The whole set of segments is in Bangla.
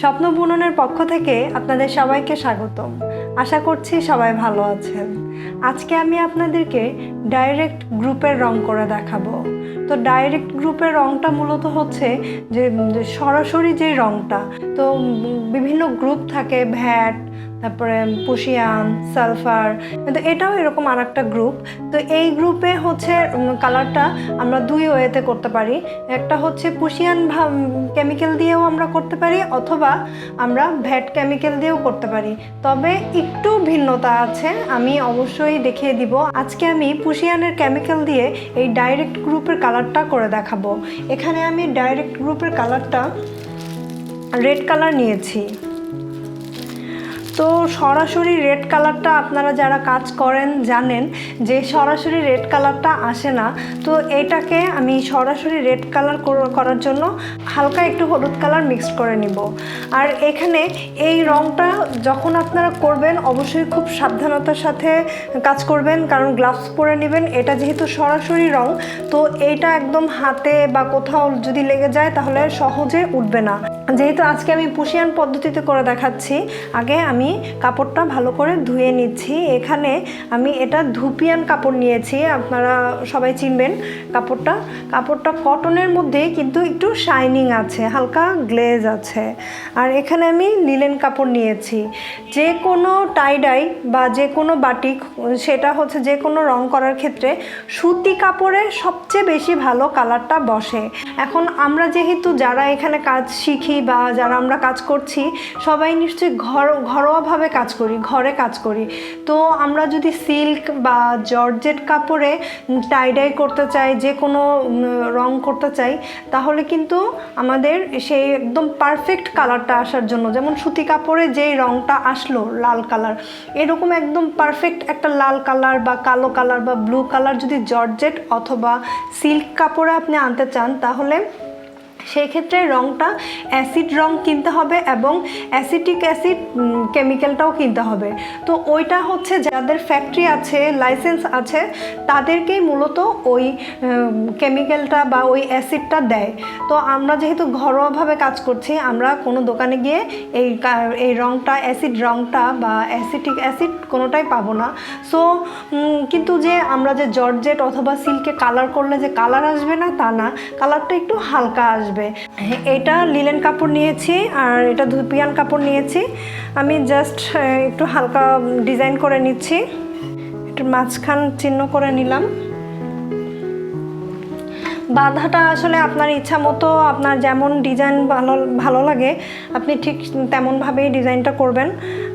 স্বপ্ন বুননের পক্ষ থেকে আপনাদের সবাইকে স্বাগতম। আশা করছি সবাই ভালো আছেন। আজকে আমি আপনাদেরকে ডাইরেক্ট গ্রুপের রং করে দেখাবো। তো ডাইরেক্ট গ্রুপের রংটা মূলত হচ্ছে যে সরাসরি যে রংটা, তো বিভিন্ন গ্রুপ থাকে, ভ্যাট তারপরে পুশিয়ান সালফার, কিন্তু এটাও এরকম আর একটা গ্রুপ তো এই গ্রুপে হচ্ছে কালারটা আমরা দুই ওয়েতে করতে পারি। একটা হচ্ছে পুশিয়ান কেমিক্যাল দিয়েও আমরা করতে পারি, অথবা আমরা ভ্যাট কেমিক্যাল দিয়েও করতে পারি। তবে একটু ভিন্নতা আছে, আমি অবশ্যই দেখিয়ে দিব। আজকে আমি পুশিয়ানের কেমিক্যাল দিয়ে এই ডাইরেক্ট গ্রুপের কালারটা করে দেখাবো। এখানে আমি ডাইরেক্ট গ্রুপের কালারটা রেড কালার নিয়েছি। তো সরাসরি রেড কালারটা আপনারা যারা কাজ করেন জানেন যে সরাসরি রেড কালারটা আসে না। তো এটাকে আমি সরাসরি রেড কালার করার জন্য হালকা একটু হলুদ কালার মিক্সড করে নিব। আর এখানে এই রংটা যখন আপনারা করবেন অবশ্যই খুব সাবধানতার সাথে কাজ করবেন, কারণ গ্লাভস পরে নেবেন, এটা যেহেতু সরাসরি রং, তো এইটা একদম হাতে বা কোথাও যদি লেগে যায় তাহলে সহজে উঠবে না। যেহেতু আজকে আমি পুশিয়ান পদ্ধতিতে করে দেখাচ্ছি, আগে আমি কাপড়টা ভালো করে ধুয়ে নিচ্ছি। এখানে আমি এটা ধুপিয়ান কাপড় নিয়েছি, আপনারা সবাই চিনবেন কাপড়টা। কাপড়টা কটনের মধ্যে কিন্তু একটু শাইনিং আছে, হালকা গ্লেজ আছে। আর এখানে আমি লিলেন কাপড় নিয়েছি। যে কোনো টাইডাই বা যে কোনো বাটিক সেটা হচ্ছে যে কোনো রং করার ক্ষেত্রে সুতি কাপড়ে সবচেয়ে বেশি ভালো কালারটা বসে। এখন আমরা যেহেতু যারা এখানে কাজ শিখি বা যারা আমরা কাজ করছি, সবাই নিশ্চয়ই ঘর ঘর ঘরোয়াভাবে কাজ করি, ঘরে কাজ করি। তো আমরা যদি সিল্ক বা জর্জেট কাপড়ে টাইডাই করতে চাই, যে কোনো রং করতে চাই, তাহলে কিন্তু আমাদের সেই একদম পারফেক্ট কালারটা আসার জন্য, যেমন সুতি কাপড়ে যেই রংটা আসলো লাল কালার, এরকম একদম পারফেক্ট একটা লাল কালার বা কালো কালার বা ব্লু কালার যদি জর্জেট অথবা সিল্ক কাপড়ে আপনি আনতে চান, তাহলে সেই ক্ষেত্রে রংটা অ্যাসিড রং কিনতে হবে এবং অ্যাসিটিক অ্যাসিড কেমিক্যালটাও কিনতে হবে। তো ওইটা হচ্ছে যাদের ফ্যাক্টরি আছে লাইসেন্স আছে, তাদেরকেই মূলত ওই কেমিক্যালটা বা ওই অ্যাসিডটা দেয়। তো আমরা যেহেতু ঘরোয়াভাবে কাজ করছি, আমরা কোনো দোকানে গিয়ে এই এই রংটা অ্যাসিড রংটা বা অ্যাসিটিক অ্যাসিড কোনোটাই পাবো না। সো কিন্তু যে আমরা যে জর্জেট অথবা সিল্কে কালার করলে যে কালার আসবে না, তা না। কালারটা একটু হালকা আসবে। এটা লিলেন কাপড় নিয়েছি আর এটা ধুপিয়ান কাপড় নিয়েছি। আমি জাস্ট একটু হালকা ডিজাইন করে নিচ্ছি। একটু মাঝখান চিহ্ন করে নিলাম। বাঁধাটা আসলে আপনার ইচ্ছা মতো, আপনার যেমন ডিজাইন ভালো ভালো লাগে, আপনি ঠিক তেমনভাবেই ডিজাইনটা করবেন।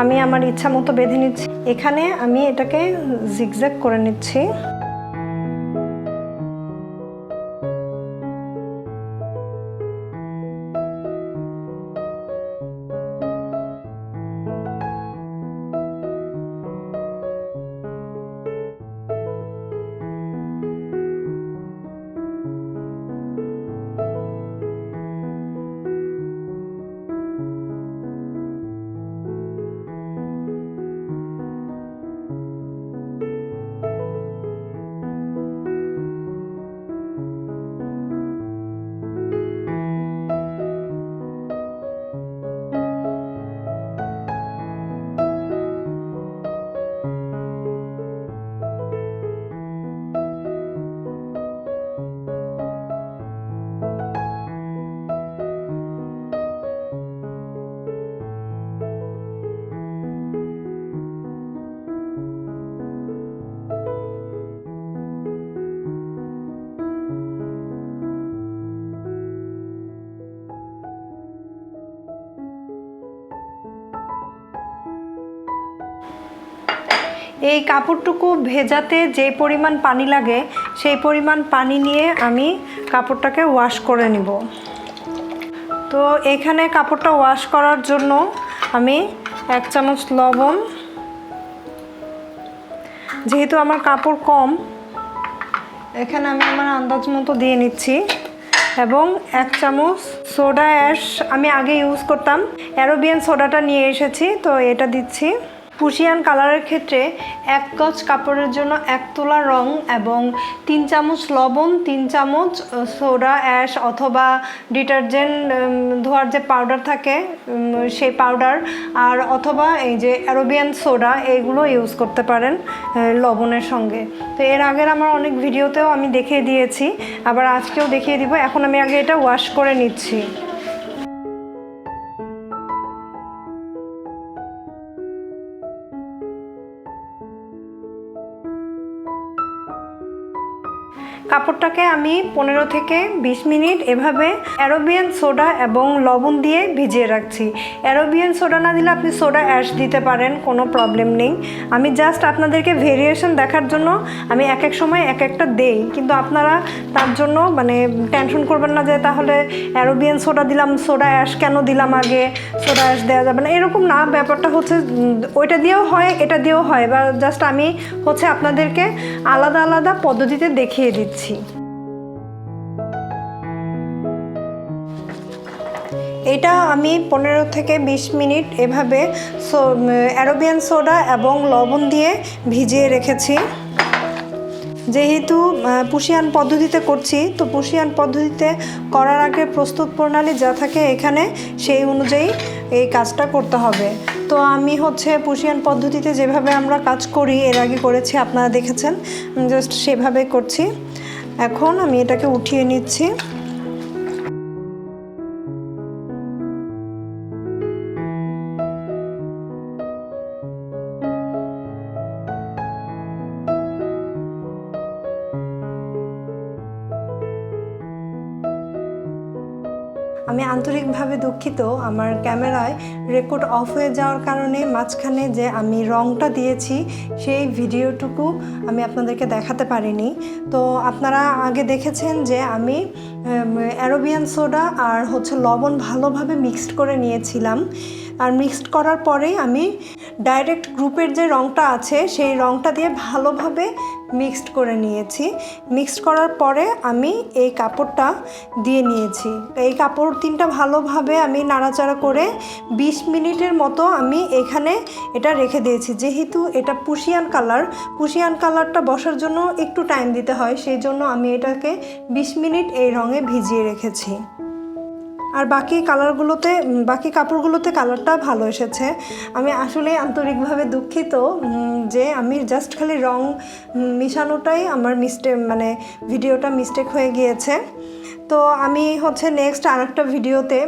আমি আমার ইচ্ছা মতো বেঁধে নিচ্ছি। এখানে আমি এটাকে জিগজ্যাগ করে নিচ্ছি। এই কাপড়টুকু ভেজাতে যে পরিমাণ পানি লাগে, সেই পরিমাণ পানি নিয়ে আমি কাপড়টাকে ওয়াশ করে নিব। তো এখানে কাপড়টা ওয়াশ করার জন্য আমি এক চামচ লবণ। যেহেতু আমার কাপড় কম, এখানে আমি আমার আন্দাজ মতো দিয়ে নিচ্ছি। এবং এক চামচ সোডা অ্যাশ আমি আগে ইউজ করতাম। অ্যারোবিয়ান সোডাটা নিয়ে এসেছি, তো এটা দিচ্ছি। পুশিয়ান কালারের ক্ষেত্রে এক গজ কাপড়ের জন্য এক তোলা রং এবং তিন চামচ লবণ, তিন চামচ সোডা অ্যাশ অথবা ডিটারজেন্ট ধোয়ার যে পাউডার থাকে সেই পাউডার আর অথবা এই যে অ্যারোবিয়ান সোডা এইগুলো ইউজ করতে পারেন লবণের সঙ্গে। তো এর আগের আমার অনেক ভিডিওতেও আমি দেখিয়ে দিয়েছি। আবার আজকেও দেখিয়ে দিব। এখন আমি আগে এটা ওয়াশ করে নিচ্ছি। কাপড়টাকে আমি পনেরো থেকে বিশ মিনিট এভাবে অ্যারোবিয়ান সোডা এবং লবণ দিয়ে ভিজিয়ে রাখছি। অ্যারোবিয়ান সোডা না দিলে আপনি সোডা অ্যাশ দিতে পারেন, কোনো প্রবলেম নেই। আমি জাস্ট আপনাদেরকে ভেরিয়েশন দেখার জন্য আমি এক এক সময় এক একটা দেই, কিন্তু আপনারা তার জন্য মানে টেনশন করবেন না যে তাহলে অ্যারোবিয়ান সোডা দিলাম, সোডা অ্যাশ কেন দিলাম আগে? সোডা অ্যাশ দেওয়া যাবে না। এরকম না, ব্যাপারটা হচ্ছে ওইটা দিয়েও হয়, এটা দিয়েও হয়। বা জাস্ট আমি হচ্ছে আপনাদেরকে আলাদা আলাদা পদ্ধতিতে দেখিয়ে দিচ্ছি। এটা আমি পনেরো থেকে বিশ মিনিট এভাবে সো- অ্যারোবিয়ান সোডা এবং লবণ দিয়ে ভিজিয়ে রেখেছি। যেহেতু পুষিয়ান পদ্ধতিতে করছি, তো পুষিয়ান পদ্ধতিতে করার আগে প্রস্তুত প্রণালী যা থাকে এখানে, সেই অনুযায়ী এই কাজটা করতে হবে। তো আমি হচ্ছে পুষিয়ান পদ্ধতিতে যেভাবে আমরা কাজ করি, এর আগে করেছি, আপনারা দেখেছেন জাস্ট সেভাবে করছি। এখন আমি এটাকে উঠিয়ে নিচ্ছি। আন্তরিকভাবে দুঃখিত। আমার ক্যামেরায় রেকর্ড অফ হয়ে যাওয়ার কারণে মাঝখানে যে আমি রংটা দিয়েছি, সেই ভিডিওটুকু আমি আপনাদেরকে দেখাতে পারিনি। তো আপনারা আগে দেখেছেন যে আমি অ্যারোবিয়ান সোডা আর হচ্ছে লবণ ভালোভাবে মিক্সড করে নিয়েছিলাম। আর মিক্সড করার পরেই আমি ডাইরেক্ট গ্রুপের যে রংটা আছে, সেই রংটা দিয়ে ভালোভাবে মিক্সড করে নিয়েছি। মিক্সড করার পরে আমি এই কাপড়টা দিয়ে নিয়েছি। এই কাপড় তিনটা ভালোভাবে আমি নাড়াচাড়া করে 20 মিনিটের মতো আমি এখানে এটা রেখে দিয়েছি। যেহেতু এটা পুশিয়ান কালার পুশিয়ান কালারটা বসার জন্য একটু টাইম দিতে হয়, সেই জন্য আমি এটাকে 20 মিনিট এই রঙে ভিজিয়ে রেখেছি। আর বাকি কালারগুলোতে বাকি কাপড়গুলোতে কালারটা ভালো এসেছে। আমি আসলে আন্তরিকভাবে দুঃখিত যে আমি জাস্ট খালি রং মিশানোটাই আমার মিস্টেক মানে ভিডিওটা মিস্টেক হয়ে গিয়েছে। তো আমি হচ্ছে নেক্সট আরেকটা ভিডিওতে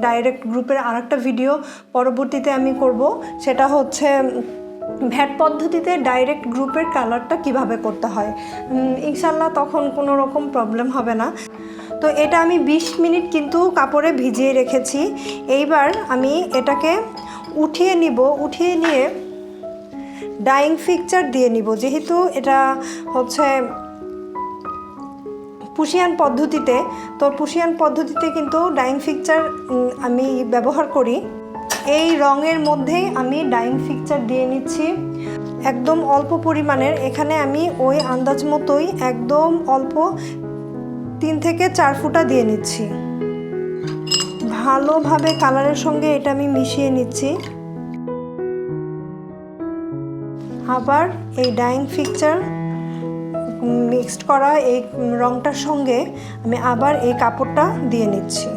ডাইরেক্ট গ্রুপের আরেকটা ভিডিও পরবর্তীতে আমি করব। সেটা হচ্ছে ভ্যাট পদ্ধতিতে ডাইরেক্ট গ্রুপের কালারটা কীভাবে করতে হয়। ইনশাল্লাহ তখন কোনো রকম প্রবলেম হবে না। তো এটা আমি 20 মিনিট কিন্তু কাপড়ে ভিজিয়ে রেখেছি। এইবার আমি এটাকে উঠিয়ে নিব, উঠিয়ে নিয়ে ডাইং ফিকচার দিয়ে নিব। যেহেতু এটা হচ্ছে পুশিয়ান পদ্ধতিতে, তো পুশিয়ান পদ্ধতিতে কিন্তু ডাইং ফিকচার আমি ব্যবহার করি। এই রঙের মধ্যেই আমি ডাইং ফিকচার দিয়ে নিচ্ছি। একদম অল্প পরিমাণের। এখানে আমি ওই আন্দাজ মতোই একদম অল্প তিন থেকে চার ফুটা দিয়ে নিচ্ছি। ভালোভাবে কালারের সঙ্গে এটা আমি মিশিয়ে নিচ্ছি। আবার এই ডাইং ফিকচার মিক্সড করা এই রংটার সঙ্গে আমি আবার এই কাপড়টা দিয়ে নিচ্ছি।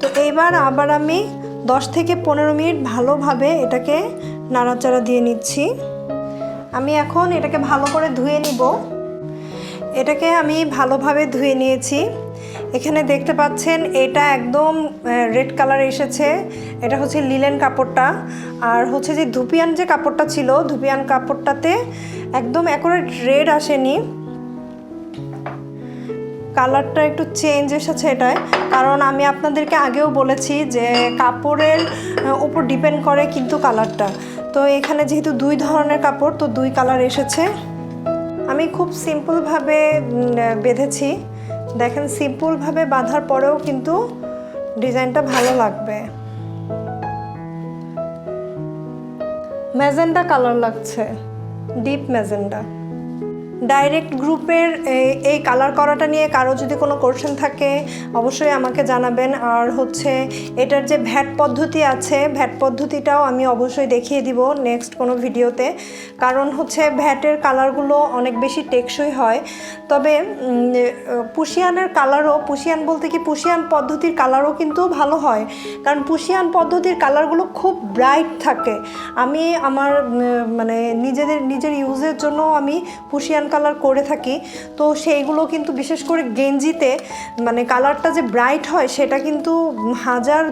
তো এইবার আবার আমি দশ থেকে পনেরো মিনিট ভালোভাবে এটাকে নাড়াচাড়া দিয়ে নিচ্ছি। আমি এখন এটাকে ভালো করে ধুয়ে নিব। এটাকে আমি ভালোভাবে ধুয়ে নিয়েছি। এখানে দেখতে পাচ্ছেন, এটা একদম রেড কালার এসেছে। এটা হচ্ছে লিলেন কাপড়টা। আর হচ্ছে যে ধুপিয়ান যে কাপড়টা ছিল, ধুপিয়ান কাপড়টাতে একদম অ্যাকুরেট রেড আসেনি। কালারটা একটু চেঞ্জ এসেছে এটায়। কারণ আমি আপনাদেরকে আগেও বলেছি যে কাপড়ের উপর ডিপেন্ড করে কিন্তু কালারটা তো এখানে যেহেতু দুই ধরনের কাপড়, তো দুই কালার এসেছে। আমি খুব সিম্পলভাবে বেঁধেছি। দেখেন সিম্পলভাবে বাঁধার পরেও কিন্তু ডিজাইনটা ভালো লাগবে। ম্যাজেন্ডা কালার লাগছে। Deep magenta. ডাইরেক্ট গ্রুপের এই- কালার করাটা নিয়ে কারও যদি কোনো কোশ্চেন থাকে, অবশ্যই আমাকে জানাবেন। আর হচ্ছে, এটার যে ভ্যাট পদ্ধতি আছে, ভ্যাট পদ্ধতিটাও আমি অবশ্যই দেখিয়ে দিব নেক্সট কোনো ভিডিওতে। কারণ হচ্ছে, ভ্যাটের কালারগুলো অনেক বেশি টেকসই হয়। তবে পুশিয়ানের কালারও পুশিয়ান বলতে কি পুশিয়ান পদ্ধতির কালারও কিন্তু ভালো হয়। কারণ পুশিয়ান পদ্ধতির কালারগুলো খুব ব্রাইট থাকে। আমি আমার মানে নিজেদের, নিজের ইউজের জন্য আমি পুশিয়ান কালার করে থাকি, তো সেইগুলো কিন্তু বিশেষ করে গেঞ্জিতে মানে কালারটা যে ব্রাইট হয়, সেটা কিন্তু হাজার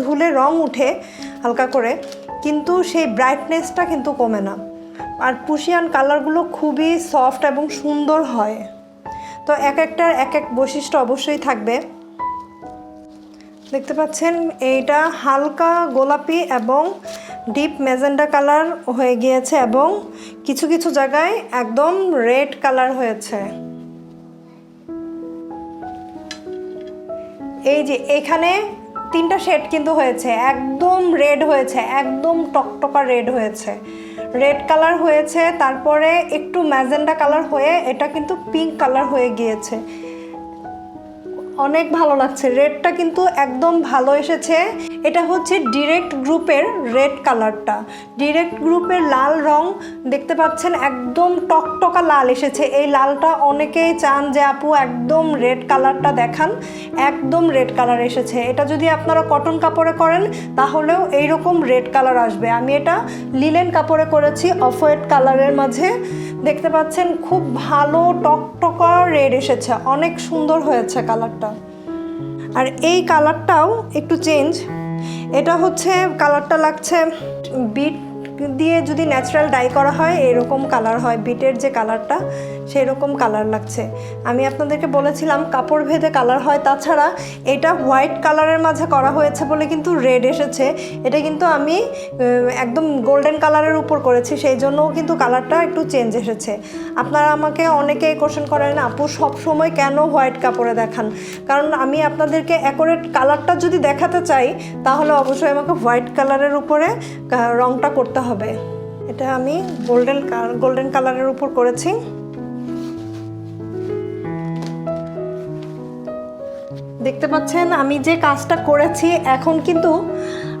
ধুলে রং উঠে হালকা করে, কিন্তু সেই ব্রাইটনেসটা কিন্তু কমে না। আর পুশিয়ান কালারগুলো খুবই সফট এবং সুন্দর হয়। তো এক একটার এক এক বৈশিষ্ট্য অবশ্যই থাকবে। দেখতে পাচ্ছেন, এইটা হালকা গোলাপি এবং ডিপ মেজেন্ডা কালার হয়ে গিয়েছে এবং কিছু কিছু জায়গায় একদম রেড কালার হয়েছে। এই যে এখানে তিনটা শেড কিন্তু হয়েছে, একদম রেড হয়েছে, একদম টকটকা রেড হয়েছে। রেড কালার হয়েছে, তারপরে একটু ম্যাজেন্ডা কালার হয়ে এটা কিন্তু পিঙ্ক কালার হয়ে গিয়েছে। অনেক ভালো লাগছে। রেডটা কিন্তু একদম ভালো এসেছে। এটা হচ্ছে ডিরেক্ট গ্রুপের রেড কালারটা ডিরেক্ট গ্রুপের লাল রং দেখতে পাচ্ছেন, একদম টকটকা লাল এসেছে। এই লালটা অনেকেই চান যে আপু একদম রেড কালারটা দেখান। একদম রেড কালার এসেছে। এটা যদি আপনারা কটন কাপড়ে করেন, তাহলেও এইরকম রেড কালার আসবে। আমি এটা লিলেন কাপড়ে করেছি অফ হোয়াইট কালারের মাঝে। দেখতে পাচ্ছেন, খুব ভালো টকটকা রেড এসেছে। অনেক সুন্দর হয়েছে কালারটা আর এই কালারটাও একটু চেঞ্জ। এটা হচ্ছে, কালারটা লাগছে বিট দিয়ে যদি ন্যাচারাল ডাই করা হয়, এরকম কালার হয়, বিটের যে কালারটা। সেই রকম কালার লাগছে। আমি আপনাদেরকে বলেছিলাম, কাপড় ভেদে কালার হয়, তাছাড়া এটা হোয়াইট কালারের মাঝে করা হয়েছে বলে কিন্তু রেড এসেছে। এটা কিন্তু আমি একদম গোল্ডেন কালারের উপর করেছি, সেই জন্যও কিন্তু কালারটা একটু চেঞ্জ এসেছে। আপনারা আমাকে অনেকেই কোশ্চেন করেন, আপু সব সময় কেন হোয়াইট কাপড়ে দেখান? কারণ আমি আপনাদেরকে অ্যাকোরেট কালারটা যদি দেখাতে চাই, তাহলে অবশ্যই আমাকে হোয়াইট কালারের উপরে রংটা করতে হবে। এটা আমি গোল্ডেন গোল্ডেন কালারের উপর করেছি। দেখতে পাচ্ছেন, আমি যে কাজটা করেছি, এখন কিন্তু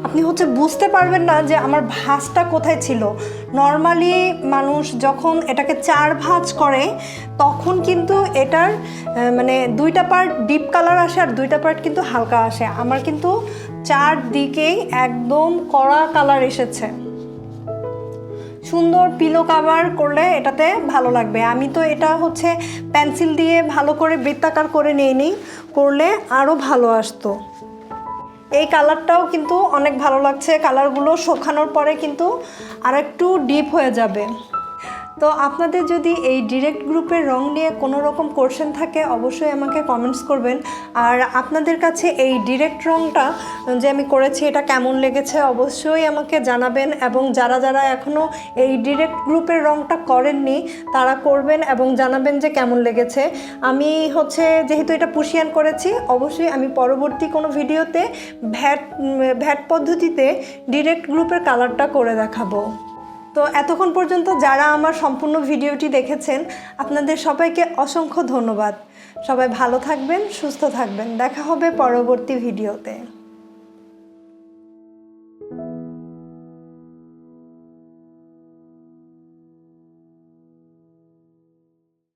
আপনি হচ্ছে বুঝতে পারবেন না যে আমার ভাঁজটা কোথায় ছিল। নর্মালি মানুষ যখন এটাকে চার ভাঁজ করে, তখন কিন্তু এটার মানে দুইটা পার্ট ডিপ কালার আসে আর দুইটা পার্ট কিন্তু হালকা আসে। আমার কিন্তু চার দিকেই একদম কড়া কালার এসেছে। সুন্দর পিলো কাভার করলে এটাতে ভালো লাগবে। আমি তো এটা হচ্ছে পেন্সিল দিয়ে ভালো করে বৃত্তাকার করে নিয়ে নিই করলে আরও ভালো আসতো। এই কালারটাও কিন্তু অনেক ভালো লাগছে। কালারগুলো শোখানোর পরে কিন্তু আর একটু ডিপ হয়ে যাবে। তো আপনাদের যদি এই ডিরেক্ট গ্রুপের রং নিয়ে কোনো রকম কোশ্চেন থাকে, অবশ্যই আমাকে কমেন্টস করবেন। আর আপনাদের কাছে এই ডিরেক্ট রংটা যে আমি করেছি, এটা কেমন লেগেছে অবশ্যই আমাকে জানাবেন এবং যারা যারা এখনও এই ডিরেক্ট গ্রুপের রংটা করেননি, তারা করবেন এবং জানাবেন যে কেমন লেগেছে। আমি হচ্ছে যেহেতু এটা পুশিয়ান করেছি, অবশ্যই আমি পরবর্তী কোনো ভিডিওতে ভ্যাট ভ্যাট পদ্ধতিতে ডিরেক্ট গ্রুপের কালারটা করে দেখাবো। তো এতক্ষণ পর্যন্ত যারা আমার সম্পূর্ণ ভিডিওটি দেখেছেন, আপনাদের সবাইকে অসংখ্য ধন্যবাদ। সবাই ভালো থাকবেন, সুস্থ থাকবেন। দেখা হবে পরবর্তী ভিডিওতে।